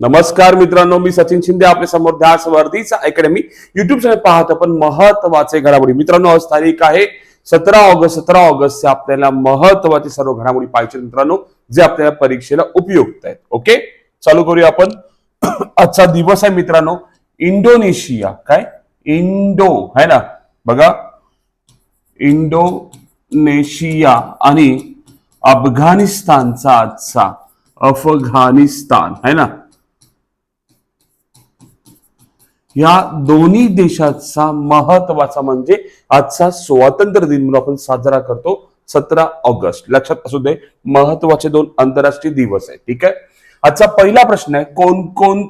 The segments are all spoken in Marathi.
नमस्कार मित्रांनो मी सचिन शिंदे आपल्यासमोर ध्यास वर्धीचा अकॅडमी युट्यूब चॅनल पाहतो. पण महत्त्वाचे घडामोडी मित्रांनो आज तारीख आहे सतरा ऑगस्ट सतरा ऑगस्ट आपल्याला महत्त्वाचे सर्व घडामोडी पाहिजे मित्रांनो जे आपल्याला परीक्षेला उपयुक्त आहेत. ओके चालू करूया आपण. आजचा दिवस आहे मित्रांनो इंडोनेशिया. काय? इंडो है ना? बघा. इंडोनेशिया आणि अफगाणिस्तानचा आजचा अफगाणिस्तान है ना? या दोन्ही देशाचा महत्त्वाचा म्हणजे आजचा स्वातंत्र्य दिन म्हणून आपण साजरा करतो सतरा ऑगस्ट. लक्षात असू दे महत्त्वाचे दोन आंतरराष्ट्रीय दिवस आहे ठीक आहे? आजचा पहिला प्रश्न आहे कोण कोण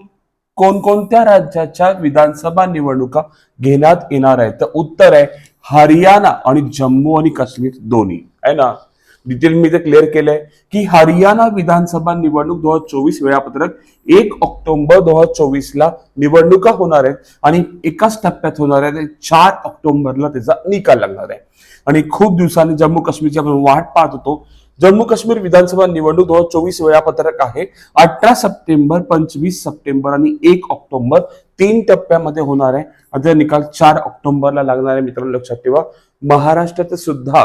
कोणकोणत्या राज्याच्या विधानसभा निवडणुका घेण्यात येणार आहे तर उत्तर आहे हरियाणा आणि जम्मू आणि काश्मीर दोन्ही. आहे ना? डिटेल मी ते क्लिअर केलंय की हरियाणा विधानसभा निवडणूक दोन हजार चोवीस वेळापत्रक एक ऑक्टोबर दोन हजार चोवीस ला निवडणुका होणार आहेत आणि एकाच टप्प्यात होणार आहे चार ऑक्टोबरला त्याचा निकाल लागणार आहे. आणि खूप दिवसांनी जम्मू काश्मीरची आपण वाट पाहत होतो. जम्मू काश्मीर विधानसभा निवडणूक दोन हजार चोवीस वेळापत्रक आहे. अठरा सप्टेंबर पंचवीस सप्टेंबर आणि एक ऑक्टोबर तीन टप्प्यामध्ये होणार आहे. आणि निकाल चार ऑक्टोबरला लागणार आहे. मित्रांनो लक्षात ठेवा. महाराष्ट्रात सुद्धा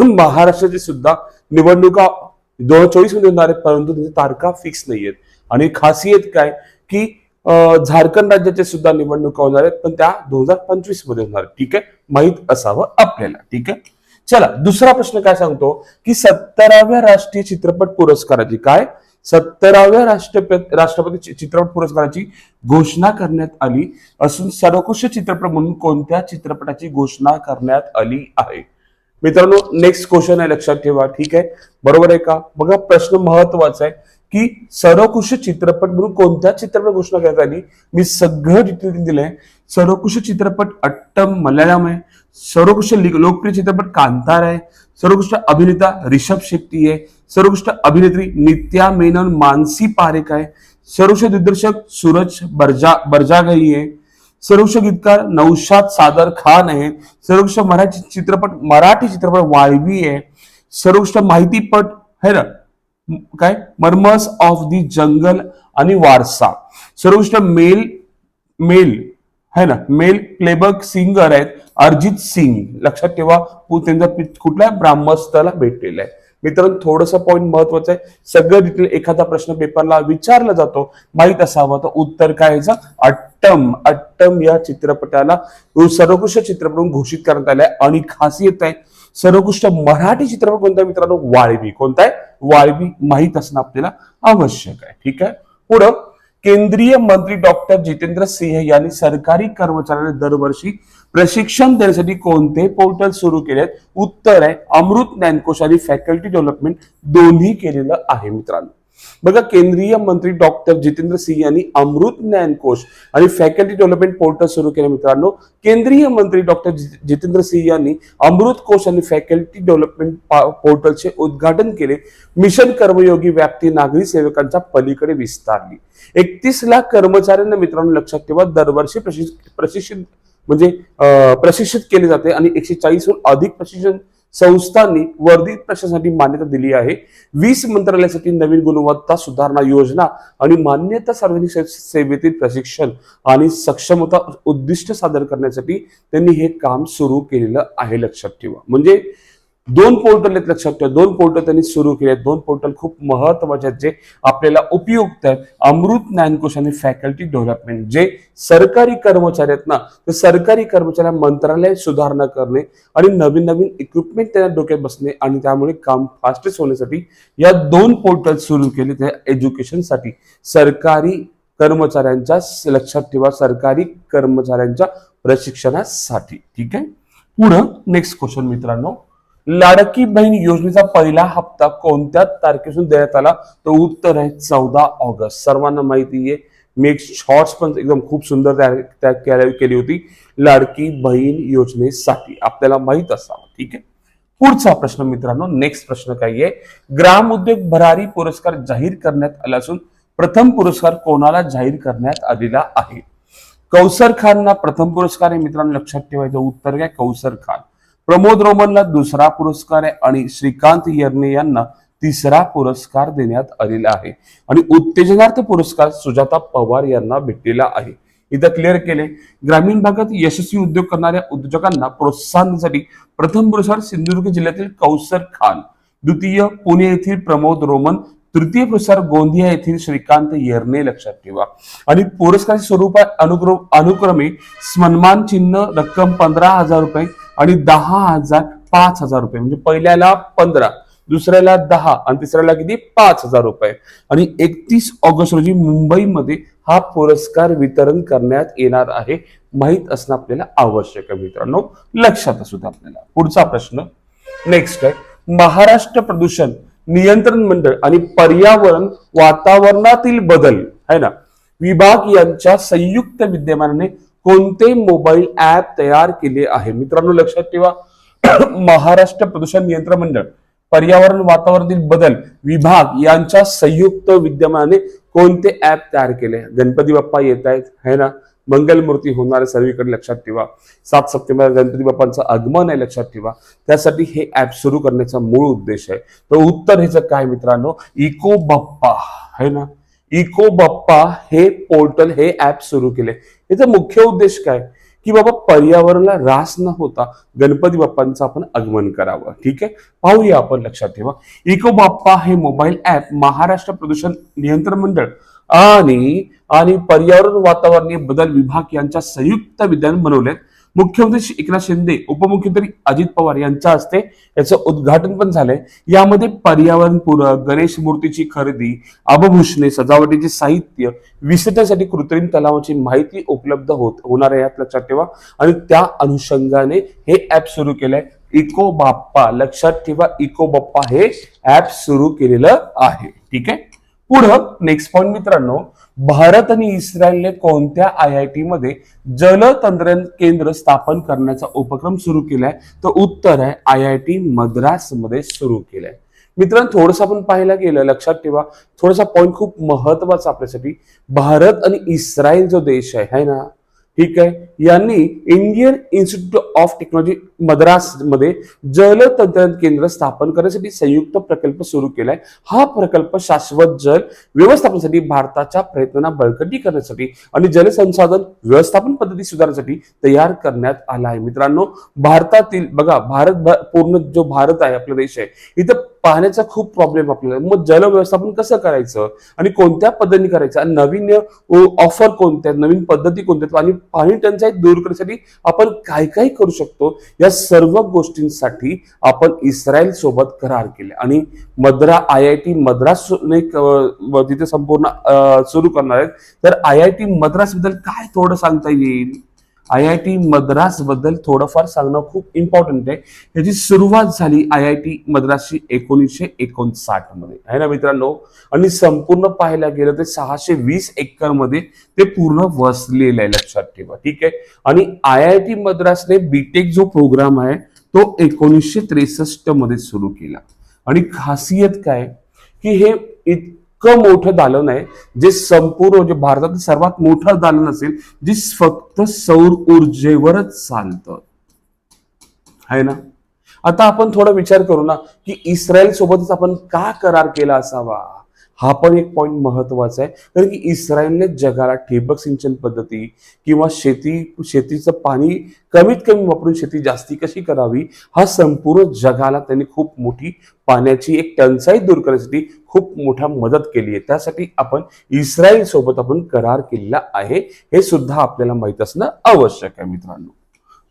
महाराष्ट्राची सुद्धा निवडणुका दोन हजार चोवीसमध्ये होणार आहेत परंतु त्याची तारखा फिक्स नाहीयेत. आणि खासियत काय की झारखंड राज्याच्या सुद्धा निवडणुका होणार आहेत पण त्या दोन हजार पंचवीसमध्ये होणार आहेत. ठीक आहे? माहीत असावं आपल्याला. ठीक आहे? चला दुसरा प्रश्न काय सांगतो की सत्तराव्या राष्ट्रीय चित्रपट पुरस्काराची काय? सत्तराव्या राष्ट्रपती राष्ट्रपती चित्रपट पुरस्काराची घोषणा करण्यात आली असून सर्वोकृष्ट चित्रपट म्हणून कोणत्या चित्रपटाची घोषणा करण्यात आली आहे? मित्रांनो नेक्स्ट क्वेश्चन आहे लक्षात ठेवा ठीक आहे? बरोबर आहे का? बघा प्रश्न महत्त्वाचा आहे की सर्वोत्कृष्ट चित्रपट म्हणून कोणत्या चित्रपट घोषणा करण्यात आली? मी सगळं डिटेल दिलंय. सर्वोत्कृष्ट चित्रपट अट्टम मल्याळम आहे. सर्वकृष्ट लि- लोकप्रिय चित्रपट कांतार आहे. सर्वकृष्ट अभिनेता रिषभ शेट्टी आहे. सर्वकृष्ट अभिनेत्री नित्या मेनन मानसी पारेख आहे. सर्वोच्च दिग्दर्शक सूरज बर्जा बर्जागई आहे. सर्वोत्कृष्ट गीतकार नौशाद सादर खान आहे सर्वोत्कृष्ट मराठी चित्रपट मराठी चित्रपट वाळवी आहे सर्वोत्कृष्ट माहितीपट है ना? काय? मर्मस ऑफ दी जंगल आणि वारसा. सर्वोत्कृष्ट मेल मेल है ना? मेल प्लेबॅक सिंगर आहेत अरिजित सिंग. लक्षात ठेवा त्यांचा कुठल्या ब्राह्मस्थला भेटलेला आहे. मित्रांनो थोडंसं पॉईंट महत्वाचं आहे. सगळं डिटेल एखादा प्रश्न पेपरला विचारला जातो माहीत असावा. तर उत्तर काय याचं? अट्टम अट्टम या चित्रपटाला सर्वोत्कृष्ट चित्रपट म्हणून घोषित करण्यात आलाय आणि खासियत आहे सर्वोत्कृष्ट मराठी चित्रपट कोणता मित्रांनो? वाळवी. कोणता आहे? वाळवी. माहीत असणं आपल्याला आवश्यक आहे. ठीक आहे? पुढं केंद्रीय मंत्री डॉक्टर जितेंद्र सिंह यांनी सरकारी कर्मचाऱ्यांना दरवर्षी प्रशिक्षण देण्यासाठी कोणते पोर्टल सुरू केले आहेत उत्तर आहे अमृत ज्ञानकोश आणि फॅकल्टी डेव्हलपमेंट दोन्ही केलेलं आहे मित्रांनो. बघा केंद्रीय मंत्री डॉक्टर जितेंद्र सिंह यांनी अमृत ज्ञानकोश आणि फॅकल्टी डेव्हलपमेंट पोर्टल सुरू केले. मित्रांनो केंद्रीय मंत्री डॉक्टर जितेंद्र सिंह यांनी अमृत कोश आणि फॅकल्टी डेव्हलपमेंट पोर्टलचे उद्घाटन केले. मिशन कर्मयोगी व्याप्ती नागरी सेवकांच्या पलीकडे विस्तारली. एकतीस लाख कर्मचाऱ्यांना मित्रांनो लक्षात ठेवा दरवर्षी प्रशिक्षित प्रशिक्षित म्हणजे प्रशिक्षित केले जाते आणि एकशे चाळीसहून अधिक प्रशिक्षण संस्थांनी वर्धित प्रशासनासाठी मान्यता दिली आहे. वीस मंत्रालयासाठी नवीन गुणवत्ता सुधारणा योजना आणि मान्यता सार्वजनिक सेवेतील प्रशिक्षण आणि सक्षमता उद्दिष्ट सादर करण्यासाठी त्यांनी हे काम सुरू केलेलं आहे लक्षात ठेवा. म्हणजे दोन पोर्टल आहेत लक्षात ठेवा. दोन पोर्टल त्यांनी सुरू केले आहेत. दोन पोर्टल खूप महत्त्वाचे आहेत जे आपल्याला उपयुक्त आहेत. अमृत ज्ञानकोश आणि फॅकल्टी डेव्हलपमेंट जे सरकारी कर्मचारी आहेत ना तर सरकारी कर्मचाऱ्या मंत्रालय सुधारणा करणे आणि नवीन नवीन इक्विपमेंट त्यांना डोक्यात बसणे आणि त्यामुळे काम फास्टेस्ट होण्यासाठी या दोन पोर्टल सुरू केले त्या एज्युकेशनसाठी सरकारी कर्मचाऱ्यांच्या लक्षात ठेवा सरकारी कर्मचाऱ्यांच्या प्रशिक्षणासाठी. ठीक आहे? पुढं नेक्स्ट क्वेश्चन मित्रांनो. लाडकी बहीण योजनेचा पहिला हप्ता कोणत्या तारखेपासून देण्यात आला? तर उत्तर आहे चौदा ऑगस्ट. सर्वांना माहिती आहे मी एक शॉर्ट्स पण एकदम खूप सुंदर तयार केली होती. लाडकी बहीण योजनेसाठी. आपल्याला माहीत असावं ठीक आहे? पुढचा प्रश्न मित्रांनो नेक्स्ट प्रश्न काय आहे. ग्राम उद्योग भरारी पुरस्कार जाहीर करण्यात आला असून प्रथम पुरस्कार कोणाला जाहीर करण्यात आलेला आहे? कौसर खानना प्रथम पुरस्कार आहे मित्रांनो लक्षात ठेवायचं उत्तर काय कौसर खान. प्रमोद रोमनला दुसरा पुरस्कार आहे आणि श्रीकांत यर्ने यांना तिसरा पुरस्कार देण्यात आलेला आहे. आणि उत्तेजनार्थ पुरस्कार सुजाता पवार यांना भेटलेला आहे. इथं क्लिअर केले ग्रामीण भागात यशस्वी उद्योग करणाऱ्या उद्योजकांना प्रोत्साहनासाठी प्रथम पुरस्कार सिंधुदुर्ग जिल्ह्यातील कौसर खान द्वितीय पुणे येथील प्रमोद रोमन तृतीय पुरस्कार गोंदिया येथील श्रीकांत येरणे लक्षात ठेवा. आणि पुरस्कार स्वरूप अनुक्रम अनुक्रमे सन्मान चिन्ह रक्कम पंधरा हजार रुपये आणि दहा हजार पाच हजार रुपये. म्हणजे पहिल्याला पंधरा दुसऱ्याला दहा आणि तिसऱ्याला किती? पाच हजार रुपये. आणि एकतीस ऑगस्ट रोजी मुंबईमध्ये हा पुरस्कार वितरण करण्यात येणार आहे. माहीत असणं आपल्याला आवश्यक आहे मित्रांनो. लक्षात असू द्या आपल्याला. पुढचा प्रश्न. नेक्स्ट आहे. महाराष्ट्र प्रदूषण नियंत्रण मंडळ आणि पर्यावरण वातावरणातील बदल. है ना? विभाग यांच्या संयुक्त विद्यमानाने कोणते मोबाईल ऍप तयार केले आहे. मित्रांनो लक्षात ठेवा. महाराष्ट्र प्रदूषण नियंत्रण मंडळ पर्यावरण वातावरणातील बदल विभाग यांच्या संयुक्त विद्यमानाने कोणते ऍप तयार केले? गणपती बाप्पा येत आहेत है ना? मंगलमूर्ती होणार आहे सर्वीकडे लक्षात ठेवा. सात सप्टेंबर गणपती बाप्पांचं आगमन आहे लक्षात ठेवा. त्यासाठी हे ऍप सुरू करण्याचा मूळ उद्देश आहे. तर उत्तर ह्याचं काय मित्रांनो? इको बाप्पा है ना? इको बाप्पा हे पोर्टल हे ऍप सुरू केले. याचा मुख्य उद्देश काय? की बाबा पर्यावरणाला ऱ्हास न होता गणपती बाप्पांचं आपण आगमन करावं. ठीक आहे? पाहूया आपण लक्षात ठेवा. इको बाप्पा हे मोबाईल ऍप महाराष्ट्र प्रदूषण नियंत्रण मंडळ आणि आणि पर्यावरण वातावरणीय बदल विभाग यांच्या संयुक्त विद्यान बनवलेत. मुख्यमंत्री एकनाथ शिंदे उपमुख्यमंत्री अजित पवार यांच्या हस्ते याचं उद्घाटन पण झालंय. यामध्ये पर्यावरणपूरक गणेश मूर्तीची खरेदी आभभूषणे सजावटीचे साहित्य विसर्जनासाठी कृत्रिम तलावाची माहिती उपलब्ध होत होणार आहे यात लक्षात ठेवा. आणि त्या अनुषंगाने हे ऍप सुरू केलंय. इको बाप्पा लक्षात ठेवा इको बाप्पा हे ऍप सुरू केलेलं आहे. ठीक आहे? पुढं नेक्स्ट पॉईंट मित्रांनो भारत आणि इस्रायलने कोणत्या आय आय टी मध्ये जलतंत्रज्ञान केंद्र स्थापन करण्याचा उपक्रम सुरू केलाय? तर उत्तर आहे आय आय टी मद्रासमध्ये सुरू केलाय. मित्रांनो थोडस आपण पाहायला गेलं लक्षात ठेवा थोडासा पॉईंट खूप महत्त्वाचा आपल्यासाठी. भारत आणि इस्रायल जो देश आहे है ना? ठीक आहे? यांनी इंडियन इन्स्टिट्यूट ऑफ टेक्नॉलॉजी मद्रासमध्ये जलतंत्रज्ञान केंद्र स्थापन करण्यासाठी संयुक्त प्रकल्प सुरू केलाय. हा प्रकल्प शाश्वत जल व्यवस्थापनासाठी भारताच्या प्रयत्नांना बळकटी करण्यासाठी आणि जलसंसाधन व्यवस्थापन पद्धती सुधारण्यासाठी तयार करण्यात आला आहे मित्रांनो भारतातील बघा भारत पूर्ण जो भारत आहे आपला देश आहे इथं पाण्याचा खूप प्रॉब्लेम आपल्याला. मग जल व्यवस्थापन कसं करायचं? आणि कोणत्या पद्धतीने करायचं? आणि नवीन ऑफर कोणत्या आहेत, नवीन पद्धती कोणत्या आहेत, आणि पाणी टंचाई दूर करण्यासाठी आपण काय काय करू शकतो? या सर्व गोष्टींसाठी आपण इस्रायल सोबत करार केले. आणि मद्रा आय आय टी मद्रास ने तिथे संपूर्ण सुरू करणार आहेत. तर आय आय टी मद्रासबद्दल काय थोडं सांगता येईल? आय आय टी मद्रासबद्दल थोडंफार सांगणं खूप इम्पॉर्टंट आहे. ह्याची सुरुवात झाली आय आय टी मद्रासची एकोणीसशे एकोणसाठमध्ये आहे ना मित्रांनो? आणि संपूर्ण पाहायला गेलं तर सहाशे वीस एकरमध्ये ते पूर्ण वसलेलं आहे लक्षात ठेवा. ठीक आहे? आणि आय आय टी मद्रासने बीटेक जो प्रोग्राम आहे तो एकोणीसशे त्रेसष्टमध्ये सुरू केला. आणि खासियत काय? की हे इतकं मोठं दालन आहे जे संपूर्ण म्हणजे भारतातील सर्वात मोठं दालन असेल जे फक्त सौर ऊर्जेवरच चालतं. आहे ना? आता आपण थोडा विचार करू ना की इस्रायल सोबतच आपण का करार केला असावा? हा पण एक पॉईंट महत्त्वाचा आहे. कारण की इस्रायलने जगाला ठिबक सिंचन पद्धती किंवा शेती शेतीचं पाणी कमीत कमी वापरून शेती जास्ती कशी करावी हा संपूर्ण जगाला त्यांनी खूप मोठी पाण्याची एक टंचाई दूर करण्यासाठी खूप मोठा मदत केली आहे. त्यासाठी आपण इस्रायल सोबत आपण करार केलेला आहे. हे सुद्धा आपल्याला माहीत असणं आवश्यक आहे मित्रांनो.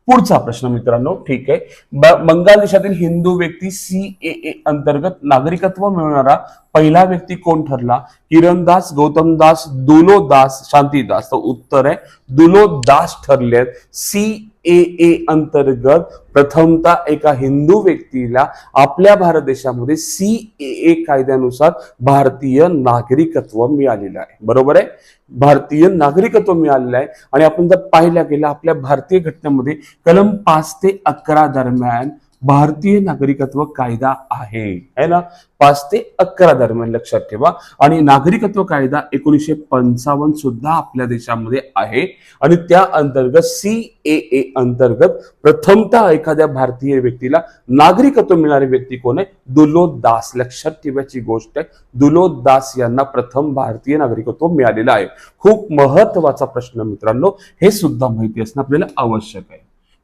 पुढचा प्रश्न मित्रांनो ठीक आहे. ब- बंगाल देशातील हिंदू व्यक्ती सी ए ए अंतर्गत नागरिकत्व मिळवणारा पहिला व्यक्ती कोण ठरला? किरणदास गौतमदास दुलोदास शांतीदास तर उत्तर आहे दुलोदास ठरले सी ए ए अंतर्गत प्रथमतः एका हिंदू व्यक्तीला आपल्या भारत देशामध्ये सी ए ए कायद्यानुसार भारतीय नागरिकत्व मिळालेलं आहे. बरोबर आहे? भारतीय नागरिकत्व मिळालेलं आहे. आणि आपण जर पाहिल्या गेलं आपल्या भारतीय घटनेमध्ये कलम पाच ते अकरा दरम्यान भारतीय नागरिकत्व कायदा आहे. है ना पाच ते अकरा दरम्यान लक्षात ठेवा. आणि नागरिकत्व कायदा एकोणीसशे पंचावन्न सुद्धा आपल्या देशामध्ये आहे. आणि त्या अंतर्गत सी ए ए अंतर्गत प्रथमतः एखाद्या भारतीय व्यक्तीला नागरिकत्व मिळणारी व्यक्ती कोण आहे? दुलो दास. लक्षात ठेवायची गोष्ट आहे दुलो दास यांना प्रथम भारतीय नागरिकत्व मिळालेलं आहे. खूप महत्त्वाचा प्रश्न मित्रांनो हे सुद्धा माहिती असणं आपल्याला आवश्यक आहे.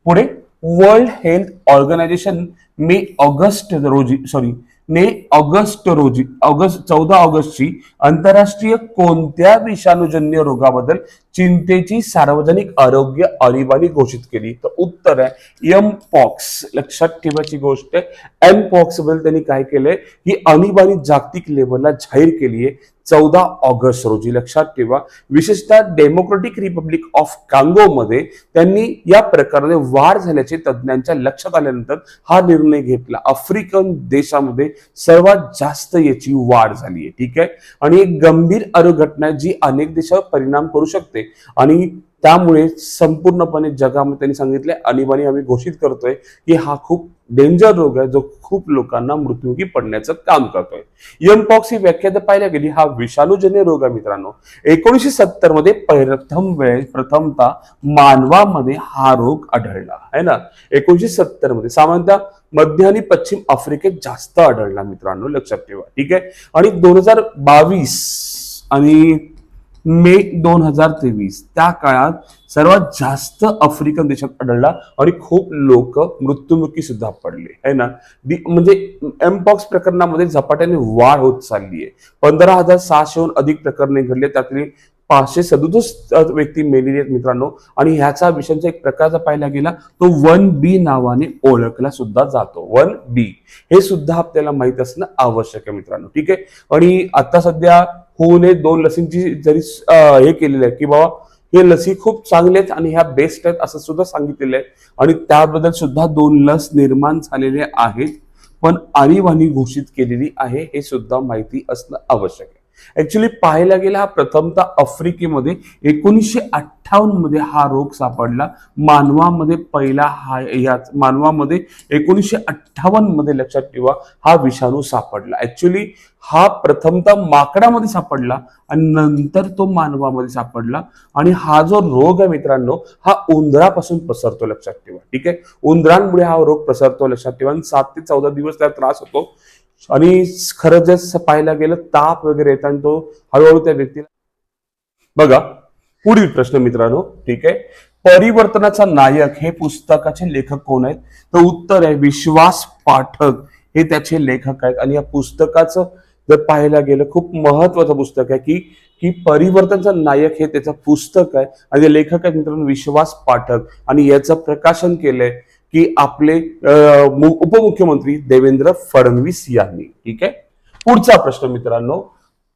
पुढे World Health Organization May August रोजी सॉरी ने ऑगस्ट रोजी ऑगस्ट चौदा ऑगस्टची आंतरराष्ट्रीय कोणत्या विषाणूजन्य रोगाबद्दल चिंतेची सार्वजनिक आरोग्य आणीबाणी घोषित केली. तर उत्तर आहे एम पॉक्स लक्षात ठेवायची गोष्ट. आहे एम पॉक्सबद्दल त्यांनी काय केलंय? ही आणीबाणी जागतिक लेवलला जाहीर केली आहे. चौदा ऑगस्ट रोजी लक्षात ठेवा. विशेषतः डेमोक्रेटिक रिपब्लिक ऑफ कांगोमध्ये त्यांनी या प्रकारे वाढ झाल्याचे तज्ज्ञांच्या लक्षात आल्यानंतर हा निर्णय घेतला. आफ्रिकन देशामध्ये सर्वात जास्त याची वाढ झाली आहे. ठीक आहे? आणि एक गंभीर आरोग्य घटना जी अनेक देशावर परिणाम करू शकते. आणि त्यामुळे संपूर्णपणे जगामध्ये त्यांनी सांगितले आणीबाणी आम्ही घोषित करतोय की हा खूप डेंजर रोग आहे जो खूप लोकांना मृत्युमुखी पडण्याचं काम करतोय. यमपॉक्स ही व्याख्या तर पाहिल्या गेली हा विषाणूजन्य रोग आहे मित्रांनो. एकोणीसशे सत्तरमध्ये प्रथम वेळेस प्रथमता मानवामध्ये हा रोग आढळला आहे ना? एकोणीशे सत्तरमध्ये सामान्यतः मध्य आणि पश्चिम आफ्रिकेत जास्त आढळला मित्रांनो लक्षात ठेवा ठीक आहे? आणि दोन हजार बावीस आणि मे दोन हजार तेवीस. त्या काळात सर्वात जास्त आफ्रिकन देशात आढळला आणि खूप लोक मृत्युमुखी सुद्धा पडले. है ना? म्हणजे एमपॉक्स प्रकरणामध्ये झपाट्याने वाढ होत चालली आहे पंधरा हजार सहाशेहून अधिक प्रकरणे घडले. त्यातली पाचशे सदुसष्ट व्यक्ती मेलेली आहेत मित्रांनो. आणि ह्याचा विषयांचा एक प्रकारचा पाहिला गेला तो वन बी नावाने ओळखला सुद्धा जातो. One B. हे सुद्धा आपल्याला माहीत असणं आवश्यक आहे मित्रांनो. ठीक आहे? आणि आता सध्या होऊने दोन लसींची जरी हे केलेली आहे की बाबा हे लसी खूप चांगल्या आहेत आणि ह्या बेस्ट आहेत असं सुद्धा सांगितलेलं आहे. आणि त्याबद्दल सुद्धा दोन लस निर्माण झालेले आहेत पण आणीबाणी घोषित केलेली आहे हे सुद्धा माहिती असणं आवश्यक आहे. ऍक्च्युली पाहायला गेला हा प्रथमतः आफ्रिकेमध्ये एकोणीसशे अठ्ठावन्नमध्ये हा रोग सापडला. मानवामध्ये पहिला हा याच मानवामध्ये एकोणीसशे अठ्ठावन्नमध्ये लक्षात ठेवा हा विषाणू सापडला. ऍक्च्युली हा प्रथमतः माकडामध्ये सापडला आणि नंतर तो मानवामध्ये सापडला. आणि हा जो रोग आहे मित्रांनो हा उंदरापासून पसरतो लक्षात ठेवा. ठीक आहे? उंदरांमुळे हा रोग पसरतो लक्षात ठेवा आणि सात ते चौदा दिवस त्याला त्रास होतो. आणि खरंच जर पाहायला गेलं ताप वगैरे येताना तो हळूहळू त्या व्यक्तीला बघा पुढील प्रश्न मित्रांनो ठीक आहे? परिवर्तनाचा नायक हे पुस्तकाचे लेखक कोण आहेत? तर उत्तर आहे विश्वास पाठक. हे त्याचे लेखक आहेत. आणि या पुस्तकाचं जर पाहायला गेलं खूप महत्वाचं पुस्तक आहे की की परिवर्तनचा नायक हे त्याचं पुस्तक आहे. आणि लेखक आहेत मित्रांनो विश्वास पाठक. आणि याचं प्रकाशन केलंय की आपले उपमुख्यमंत्री देवेंद्र फडणवीस यांनी ठीक आहे? पुढचा प्रश्न मित्रांनो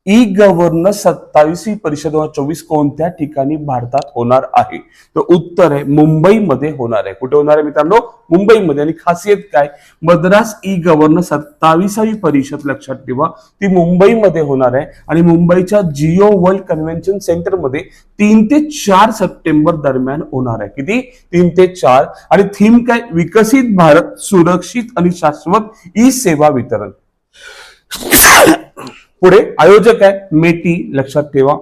ई गव्हर्नन्स सत्तावीसवी परिषद दोन हजार चोवीस कोणत्या ठिकाणी भारतात होणार आहे? तर उत्तर आहे मुंबईमध्ये होणार आहे. कुठे होणार आहे मित्रांनो? मुंबईमध्ये. आणि खासियत काय? मद्रास ई गव्हर्नन्स सत्तावीसावी परिषद लक्षात ठेवा. ती मुंबईमध्ये होणार आहे. आणि मुंबईच्या जिओ वर्ल्ड कन्व्हेन्शन सेंटरमध्ये तीन ते चार सप्टेंबर दरम्यान होणार आहे. किती? तीन ते चार. आणि थीम काय? विकसित भारत सुरक्षित आणि शाश्वत ई सेवा वितरण. पुढे आयोजक आहे मेटी लक्षात ठेवा.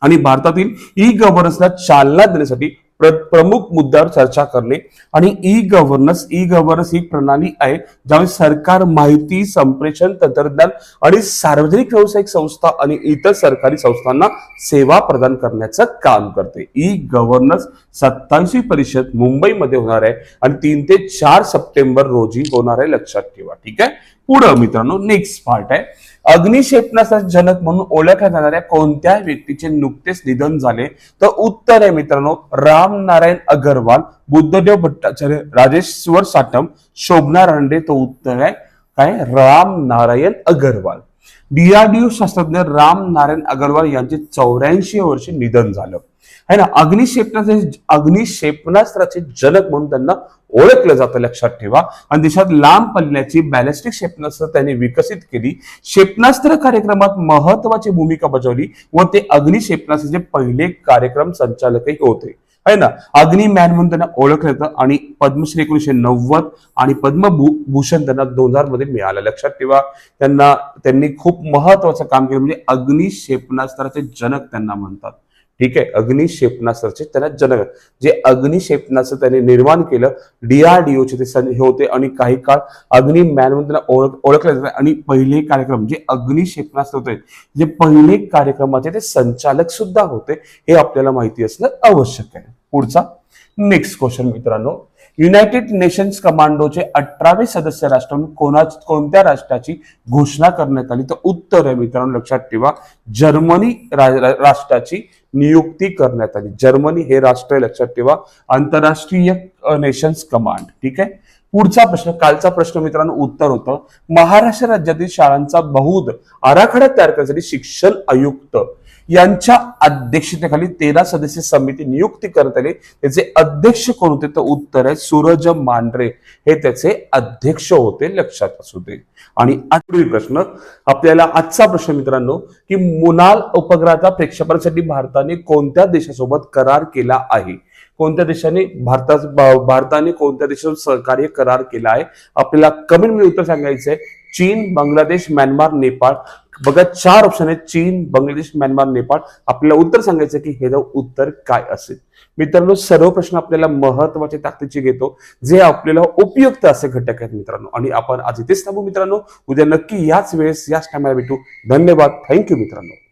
आणि भारतातील ई गव्हर्नन्सला चालना देण्यासाठी प्र- प्रमुख मुद्द्यावर चर्चा करणे. आणि ई गव्हर्नन्स ई गव्हर्नन्स ही प्रणाली आहे ज्यामुळे सरकार माहिती संप्रेषण तंत्रज्ञान आणि सार्वजनिक व्यावसायिक संस्था आणि इतर सरकारी संस्थांना सेवा प्रदान करण्याचं काम करते. ई गव्हर्नन्स सत्तावीसवी परिषद मुंबईमध्ये होणार आहे आणि तीन ते चार सप्टेंबर रोजी होणार आहे लक्षात ठेवा. ठीक आहे? पुढं मित्रांनो नेक्स्ट पार्ट आहे. अग्निशेपणाचा जनक म्हणून ओळखल्या जाणाऱ्या कोणत्या व्यक्तीचे नुकतेच निधन झाले तर उत्तर आहे मित्रांनो राम नारायण अगरवाल बुद्धदेव भट्टाचार्य राजेश्वर साठम शोभना रांडे तो उत्तर आहे. काय? राम नारायण अगरवाल डीआरडीओ शास्त्रज्ञ राम नारायण अगरवाल यांचे चौऱ्याऐंशी वर्षी निधन झालं. है ना? अग्निक्षेपणाचे अग्निक्षेपणास्त्राचे जनक म्हणून त्यांना ओळखलं जातं लक्षात ठेवा. आणि देशात लांब पल्ल्याची बॅलिस्टिक क्षेपणास्त्र त्यांनी विकसित केली. क्षेपणास्त्र कार्यक्रमात महत्वाची भूमिका बजावली. व ते अग्निक्षेपणास्त्राचे पहिले कार्यक्रम संचालकही होते. आहे ना? अग्नि मॅन म्हणून त्यांना ओळखलं जातं. आणि पद्मश्री एकोणीशे नव्वद आणि पद्मभूषण त्यांना दोन हजारमध्ये मिळालं. लक्षात ठेवा. त्यांना त्यांनी खूप महत्वाचं काम केलं. म्हणजे अग्निक्षेपणास्त्राचे जनक त्यांना म्हणतात. ठीक आहे? अग्निक्षेपणास्त्राचे त्यांना जनक जे अग्नी त्यांनी निर्माण केलं डीआरडीओचे ते सन हे होते आणि काही काळ अग्नि मॅन म्हणून त्यांना ओळख ओळखलं जातं. आणि पहिले कार्यक्रम जे अग्निक्षेपणास्त्र होते जे पहिले कार्यक्रमाचे ते संचालक सुद्धा होते हे आपल्याला माहिती असणं आवश्यक आहे. पुढचा नेक्स्ट क्वेश्चन मित्रांनो. युनायटेड नेशन्स कमांडोचे अठरावे सदस्य राष्ट्र म्हणून कोणा कोणत्या राष्ट्राची घोषणा करण्यात आली? तर उत्तर आहे मित्रांनो लक्षात ठेवा. जर्मनी राष्ट्राची नियुक्ती करण्यात आली. जर्मनी हे राष्ट्र लक्षात ठेवा. आंतरराष्ट्रीय नेशन्स कमांड. ठीक आहे? पुढचा प्रश्न कालचा प्रश्न मित्रांनो उत्तर होतं. महाराष्ट्र राज्यातील शाळांचा बहुद आराखडा तयार करण्यासाठी शिक्षण आयुक्त यांच्या अध्यक्षतेखाली तेरा सदस्य समिती नियुक्ती करण्यात आली. त्याचे अध्यक्ष कोण होते? तर उत्तर आहे सूरज मांढरे. हे त्याचे अध्यक्ष होते लक्षात असू दे. आणि आठवी प्रश्न आपल्याला आजचा प्रश्न मित्रांनो की मुनाल उपग्रहाचा प्रक्षेपणासाठी भारताने कोणत्या देशासोबत करार केला आहे? कोणत्या देशाने भारता भारताने कोणत्या देशासोबत सहकार्य करार केला आहे? आपल्याला कमेंटमध्ये उत्तर सांगायचं आहे चीन बांगलादेश म्यानमार नेपाळ. बघा चार ऑप्शन आहेत चीन बांगलादेश म्यानमार नेपाळ. आपल्याला उत्तर सांगायचं की हे उत्तर काय असेल. मित्रांनो सर्व प्रश्न आपल्याला महत्त्वाचे ताकदीचे घेतो जे आपल्याला उपयुक्त असे घटक आहेत मित्रांनो. आणि आपण आज इथेच थांबू मित्रांनो. उद्या नक्की याच वेळेस याच टायमाला भेटू. धन्यवाद. थँक्यू मित्रांनो.